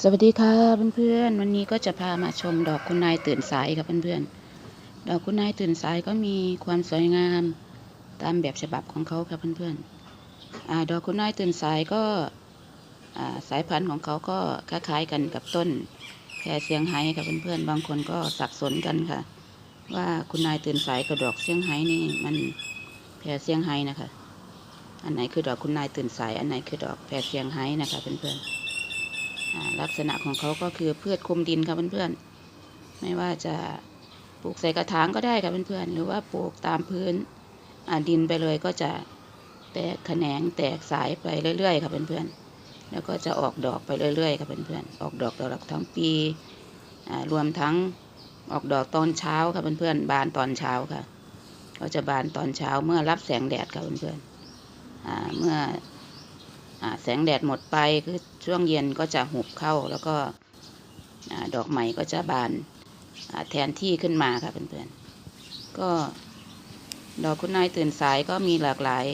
สวัสดีค่ะเพื่อนๆ วันนี้ก็จะพามาชมดอกคุณนายตื่นสายค่ะเพื่อนๆ ดอกคุณนายตื่นสายก็มีความสวยงามตามแบบฉบับของเขาค่ะเพื่อนๆอดอกคุณนายตื่นสายก็าสายพันธุ์ของเขาก็คล้ายๆกันกับต้นแพรเสียงไฮ้ค่ะเพื่อนๆ บางคนก็สับสนกันค่ะ ว่าคุณนายตื่นสายกับดอกเสียงไฮ้นี่มันแพรเสียงไฮ้นะคะ อันไหนคือดอกคุณนายตื่นสาย อันไหนคือดอกแพรเสียงไฮ้นะคะเพื่อนๆ ลักษณะของเขาก็คือพืชคุมดินครับเพื่อนๆ ไม่ว่าจะปลูกใส่กระถางก็ได้ครับเพื่อนๆ หรือว่าปลูกตามพื้นดินไปเลยก็จะแตกแขนงแตกสายไปเรื่อยๆครับเพื่อนๆ แล้วก็จะออกดอกไปเรื่อยๆครับเพื่อนๆ ออกดอกตลอดทั้งปีรวมทั้งออกดอกตอนเช้าครับเพื่อนๆ บานตอนเช้าค่ะ ก็จะบานตอนเช้าเมื่อรับแสงแดดครับเพื่อนๆอ่าเมื่อ แสงแดดหมดไปคือช่วงเย็นก็จะหุบเข้าแล้วก็ดอกใหม่ก็จะบานแทนที่ขึ้นมาค่ะเพื่อนๆ ก็ดอกคุณนายตื่นสายก็มีหลากหลาย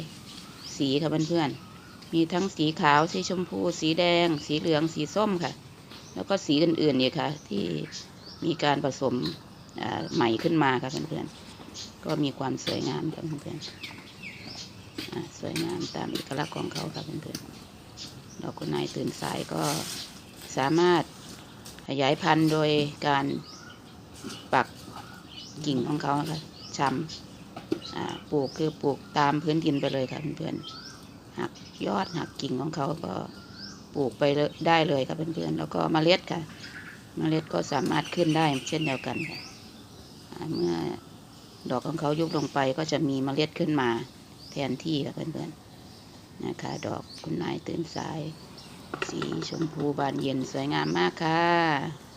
สีค่ะเพื่อนๆ มีทั้งสีขาวสีชมพู สีแดง สีเหลืองสีส้มค่ะ แล้วก็สีอื่นๆเนี่ยค่ะ ที่มีการผสมใหม่ขึ้นมาค่ะเพื่อนๆ ก็มีความสวยงามค่ะเพื่อนๆสวยงามตามเอกลักษณ์ของเขาครับเพื่อนๆ ดอกกุหลาบตื่นสายก็สามารถขยายพันธุ์โดยการปักกิ่งของเขาค่ะชำอ่าปลูกคือปลูกตามพื้นดินไปเลยค่ะเพื่อนๆหักยอดหักกิ่งของเขาก็ปลูกไปได้เลยครับเพื่อนๆแล้วก็เมล็ดค่ะเมล็ดก็สามารถขึ้นได้เช่นเดียวกันค่ะเมื่อดอกของเขายุบลงไปก็จะมีเมล็ดขึ้นมาแทนที่ค่ะเพื่อนๆ นะคะ ดอกคุณนายตื่นสาย สีชมพูบานเย็นสวยงามมากค่ะ